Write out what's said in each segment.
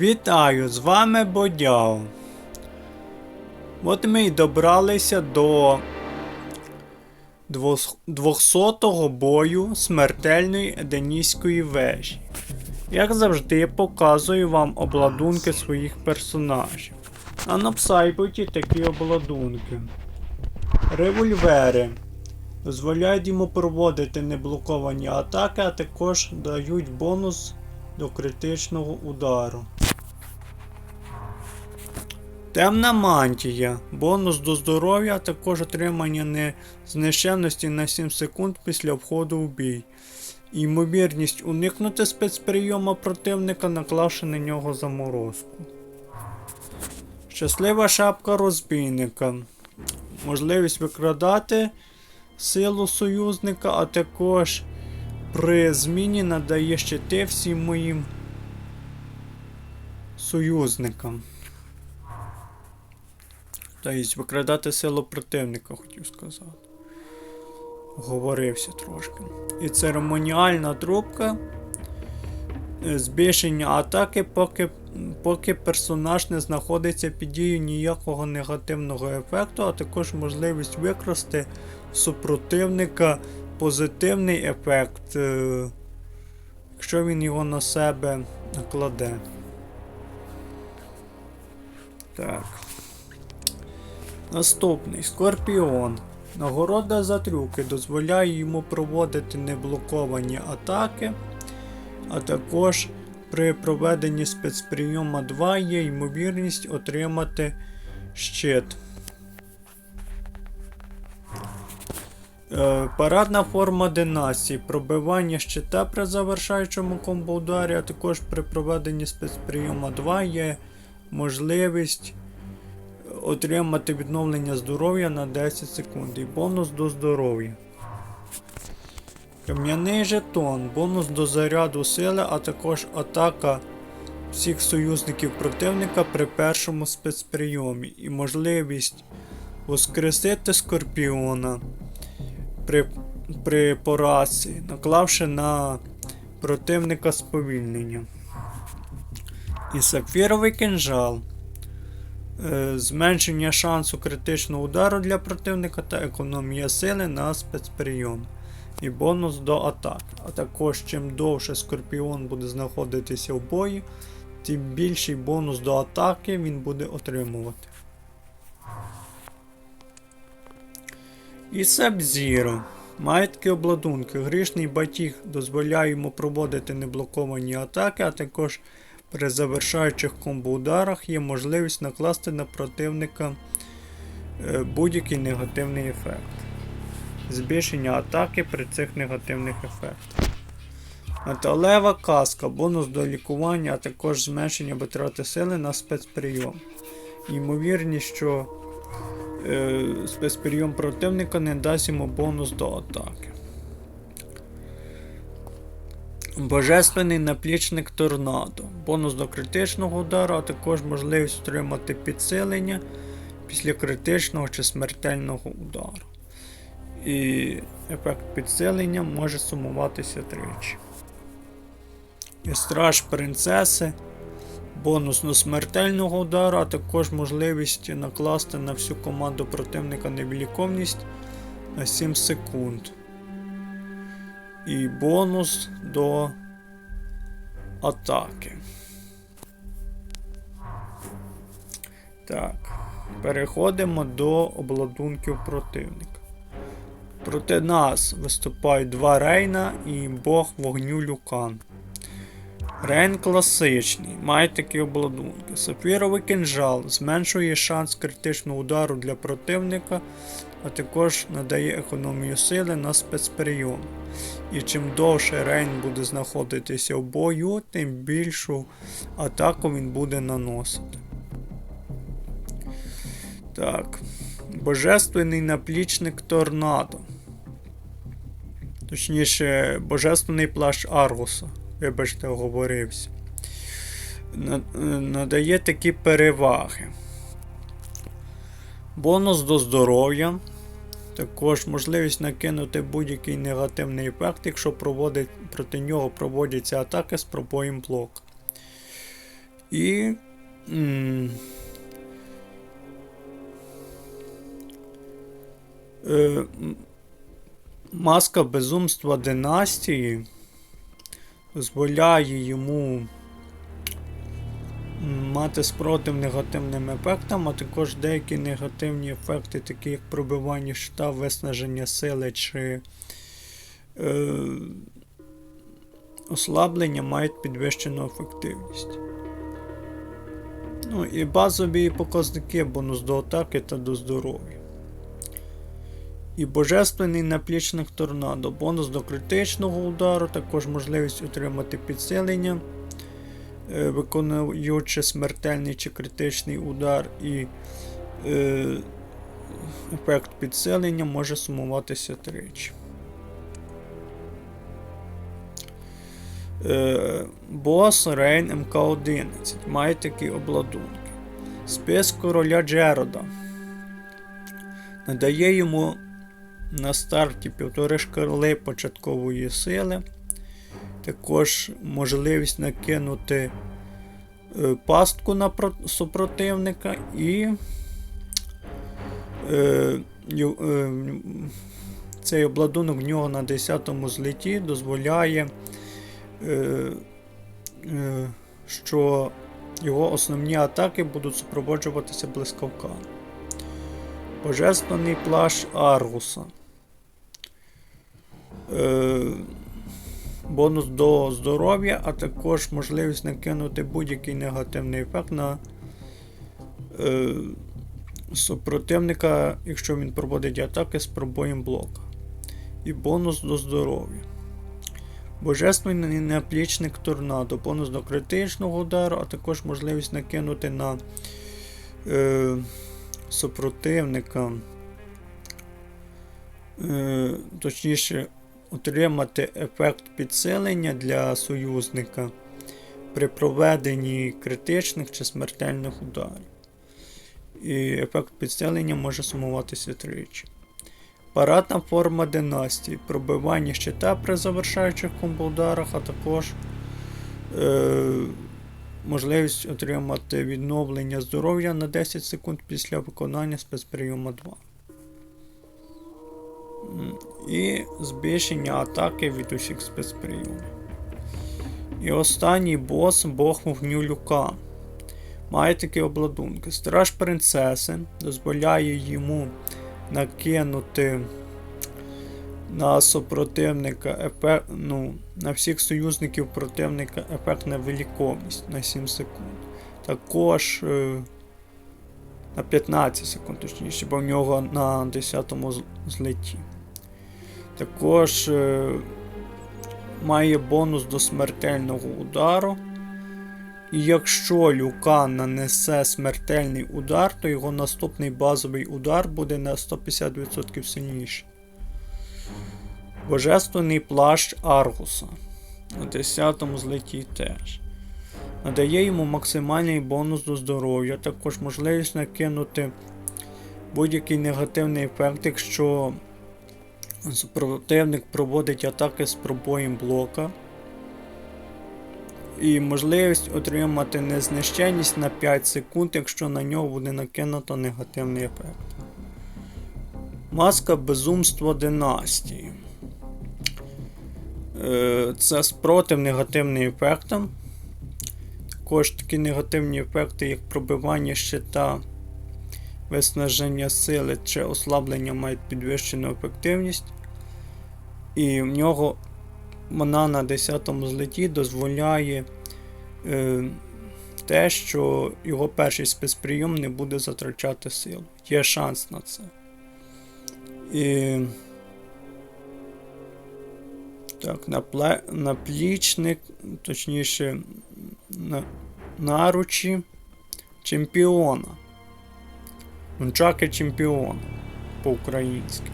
Вітаю, з вами Бодяо. От ми й добралися до 200-го бою смертельної Еденійської вежі. Як завжди, показую вам обладунки своїх персонажів. А на Псайбуті такі обладунки. Револьвери. Дозволяють йому проводити неблоковані атаки, а також дають бонус до критичного удару. Темна мантія. Бонус до здоров'я, а також отримання незнищенності на 7 секунд після входу в бій. Ймовірність уникнути спецприйома противника, наклавши на нього заморозку. Щаслива шапка розбійника. Можливість викрадати силу союзника, а також при зміні надає щити всім моїм союзникам. Тобто викрадати силу противника, хотів сказати. Говорився трошки. І церемоніальна трубка. е, Збільшення атаки, поки, поки персонаж не знаходиться під дією ніякого негативного ефекту, а також можливість викрасти супротивника позитивний ефект, е, якщо він його на себе накладе. Так. Наступний Скорпіон. Нагорода за трюки дозволяє йому проводити неблоковані атаки, а також при проведенні спецприйома 2 є ймовірність отримати щит. Парадна форма династії. Пробивання щита при завершаючому комбо-ударі, а також при проведенні спецприйома 2 є можливість отримати відновлення здоров'я на 10 секунд і бонус до здоров'я. Кам'яний жетон, бонус до заряду сили, а також атака всіх союзників противника при першому спецприйомі і можливість воскресити скорпіона при, при поразці, наклавши на противника сповільнення. І сапфіровий кинжал. Е, Зменшення шансу критичного удару для противника та економія сили на спецприйом. І бонус до атаки. А також чим довше Скорпіон буде знаходитися в бої, тим більший бонус до атаки він буде отримувати. І Сабзіро. Має такі обладунки. Грішний батіг дозволяє йому проводити неблоковані атаки, а також при завершаючих комбо-ударах є можливість накласти на противника е, будь-який негативний ефект. Збільшення атаки при цих негативних ефектах. Металева каска, бонус до лікування, а також зменшення витрати сили на спецприйом. Ймовірність, що спецприйом противника не дасть йому бонус до атаки. Божественний наплічник торнадо. Бонус до критичного удару, а також можливість отримати підсилення після критичного чи смертельного удару. І ефект підсилення може сумуватися тричі. І страж принцеси. Бонус до смертельного удару, а також можливість накласти на всю команду противника невіліковність на 7 секунд. І бонус до атаки. Так. Переходимо до обладунків противника. Проти нас виступають два Рейна і Бог вогню Люкан. Рейн класичний, має такі обладунки. Сапфіровий кинжал зменшує шанс критичного удару для противника, а також надає економію сили на спецприйом. І чим довше Рейн буде знаходитися в бою, тим більшу атаку він буде наносити. Так. Божественний наплічник торнадо. Точніше, божественний плащ Аргуса. Вибачте, оговорився. Надає такі переваги. Бонус до здоров'я. Також можливість накинути будь-який негативний ефект, якщо проводить, проти нього проводяться атаки з пробоєм блок. І. м, е, маска безумства династії дозволяє йому мати спротив негативним ефектам, а також деякі негативні ефекти, такі як пробивання щита, виснаження сили чи е, ослаблення, мають підвищену ефективність. Ну і базові показники бонус до атаки та до здоров'я. І божественний наплічник торнадо. Бонус до критичного удару, також можливість отримати підсилення, е, виконуючи смертельний чи критичний удар, і е, ефект підсилення може сумуватися тричі. Е, Бос Рейн МК-11 має такі обладунки. Спис короля Джерода надає йому на старті півтори шкали початкової сили. Також можливість накинути е, пастку на супротивника і е, е, цей обладунок в нього на 10 му зліті дозволяє, що його основні атаки будуть супроводжуватися блискавками. Божественний плащ Аргуса. Е, бонус до здоров'я, а також можливість накинути будь-який негативний ефект на е, супротивника, якщо він проводить атаки з пробоєм блока. І бонус до здоров'я. Божественний наплічник торнадо, бонус до критичного удару, а також можливість накинути на е, супротивника, е, точніше, отримати ефект підсилення для союзника при проведенні критичних чи смертельних ударів. І ефект підсилення може сумуватися тричі. Парадна форма династії, пробивання щита при завершаючих комбо-ударах, а також е, можливість отримати відновлення здоров'я на 10 секунд після виконання спецприйому 2. І збільшення атаки від усіх спецприйомів. І останній бос Бог вогню Люка. Має такі обладунки. Страж принцеси дозволяє йому накинути на супротивника ефект, ну, на всіх союзників противника ефект на виліковність на 7 секунд. Також е, на 15 секунд, точніше, бо в нього на 10 з- злеті. Також е, має бонус до смертельного удару. І якщо Люкан нанесе смертельний удар, то його наступний базовий удар буде на 150% сильніший. Божественний плащ Аргуса на 10 злеті теж. Надає йому максимальний бонус до здоров'я, також можливість накинути будь-який негативний ефект, якщо супротивник проводить атаки з пробоєм блока. І можливість отримати незнищенність на 5 секунд, якщо на нього буде накинуто негативний ефект. Маска безумства династії. Е, Це спротив негативним ефектам. Також такі негативні ефекти, як пробивання щита, виснаження сили чи ослаблення мають підвищену ефективність. І в нього вона на 10 злеті дозволяє е, те, що його перший спецприйом не буде затрачати силу. Є шанс на це. І... Так, напле... наплічник, точніше, на... наручі чемпіона. Нунчаки чемпіона по-українськи.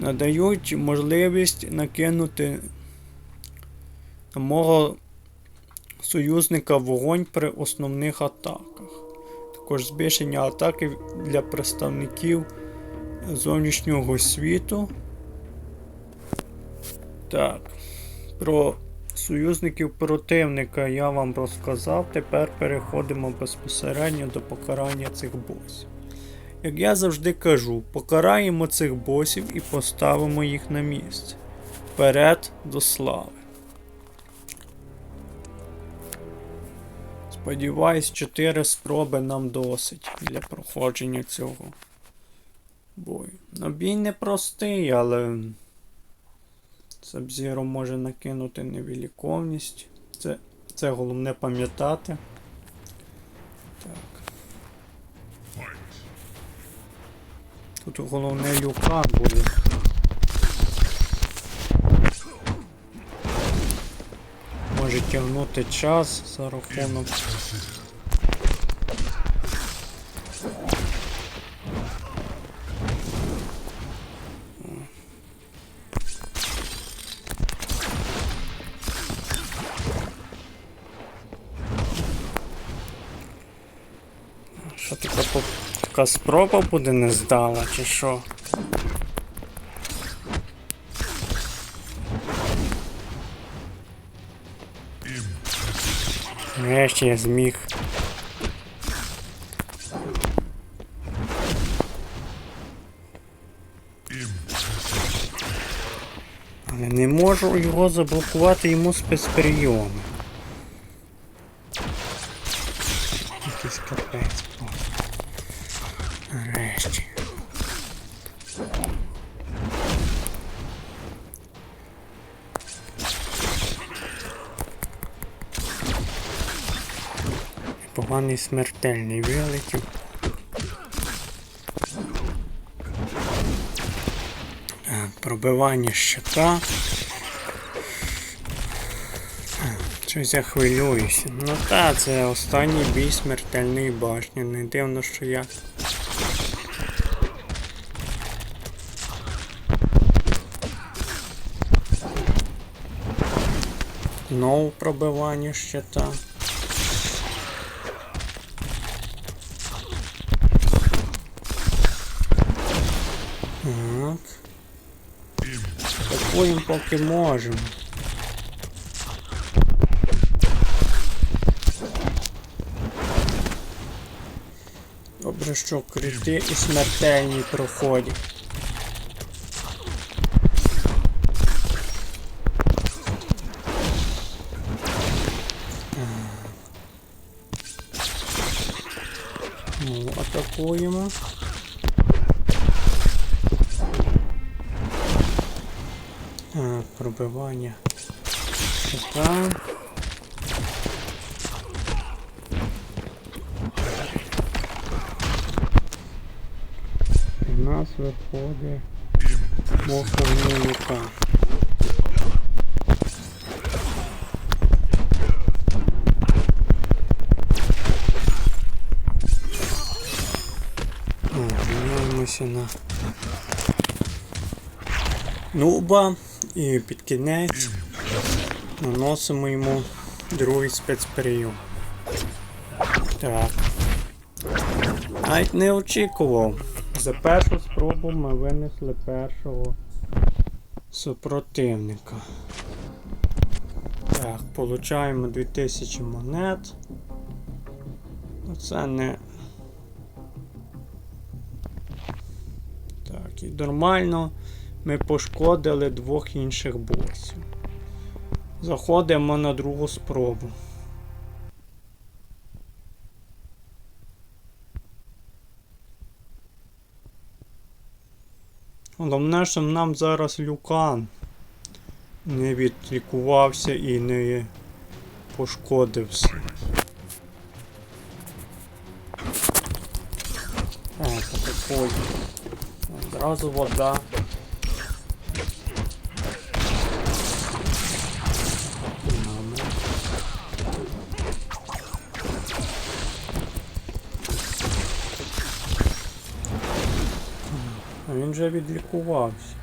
Надають можливість накинути на мого союзника вогонь при основних атаках. Також збільшення атаки для представників зовнішнього світу. Так. Про Союзників противника я вам розказав, тепер переходимо безпосередньо до покарання цих босів. Як я завжди кажу, покараємо цих босів і поставимо їх на місце. Вперед до слави. Сподіваюсь, 4 спроби нам досить для проходження цього бою. Ну, бій непростий, але Сабзіро може накинути невіліковність. Це, це головне пам'ятати. Так. Тут головне люка буде. Може тягнути час за рахунок. Що така, така спроба буде не здала, чи що? Нарешті я зміг. Але не можу його заблокувати йому спецприйоми. Поганий смертельний вилетів. Пробивання щита. Так, Щось я хвилююся. Ну та, це останній бій смертельної башні. Не дивно, що я. Знову пробивання щита. Так. Атакуємо поки можемо. Добре, що крити і смертельні проходять. Ну, атакуємо. Пробивання. Така. У нас виходить моховний лука. О, на нуба і під кінець наносимо йому другий спецперіод. Так. Навіть не очікував. За першу спробу ми винесли першого супротивника. Так, получаємо 2000 монет. Ну, Це не. Так, і нормально ми пошкодили двох інших босів. Заходимо на другу спробу. Головне, що нам зараз люкан не відлікувався і не пошкодився. Так, такой. Одразу вода. Він вже відлікувався.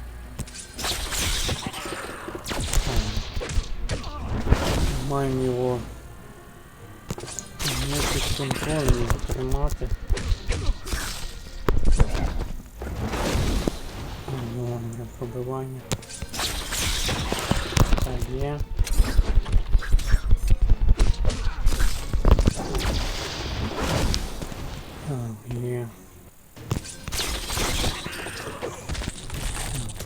Маємо його не під контролем тримати. Пробивання. Так, є.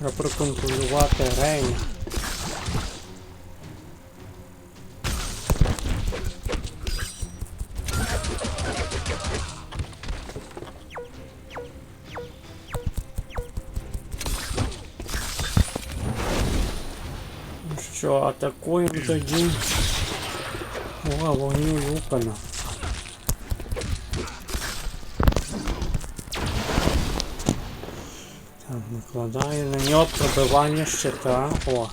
Проконтролювати Рейна. Ну Що, атакуємо тоді? О, вогню Юкана. Накладаю на нього пробивання щита. О.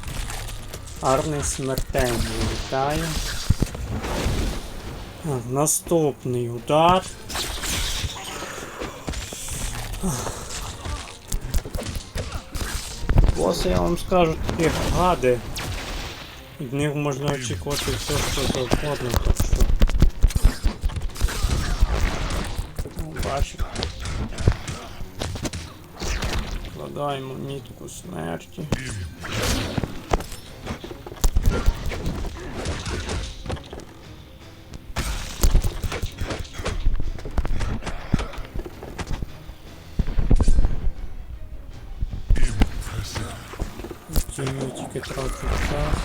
Арний смертельний вітаю. Наступний удар. Боси, я вам скажу, такі гади. Від них можна очікувати все, що завгодно, так. Ну, бачите. Вкладаємо нітку смерті. Тільки тільки трачу час.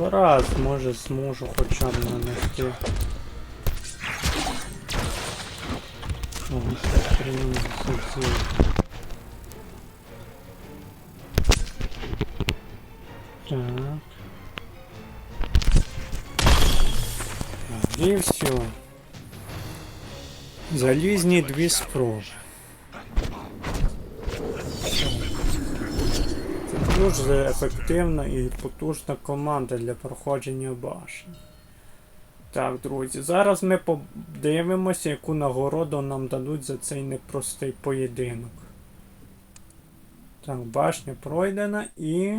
Гаразд, може зможу хоча б нанести. Прийом. Так. І все. Залізні дві спроби. Це дуже ефективна і потужна команда для проходження башень. Так, друзі, зараз ми подивимося, яку нагороду нам дадуть за цей непростий поєдинок. Так, башня пройдена і.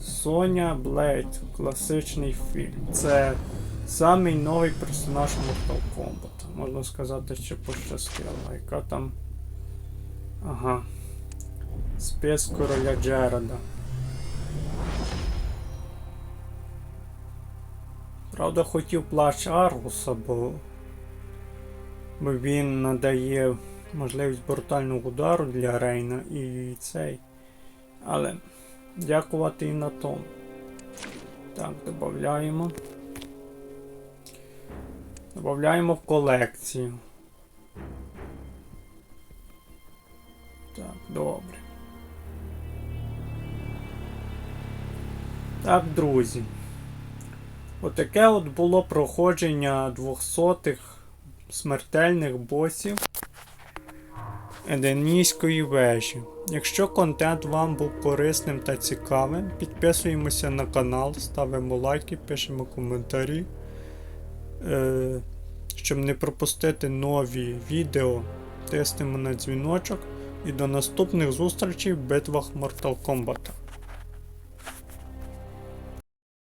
Соня Блейд. Класичний фільм. Це самий новий персонаж Mortal Kombat. Можна сказати, що пощастило. Яка там. Ага. Спец короля Джереда. Правда, хотів плащ Аргуса, бо, він надає можливість брутального удару для Рейна і цей. Але дякувати і на тому. Так, додаємо. Додаємо в колекцію. Так, добре. Так, друзі. Отаке от було проходження 200-х смертельних босів Еденійської вежі. Якщо контент вам був корисним та цікавим, підписуємося на канал, ставимо лайки, пишемо коментарі. Е, щоб не пропустити нові відео, тиснемо на дзвіночок. І до наступних зустрічей в битвах Mortal Kombat.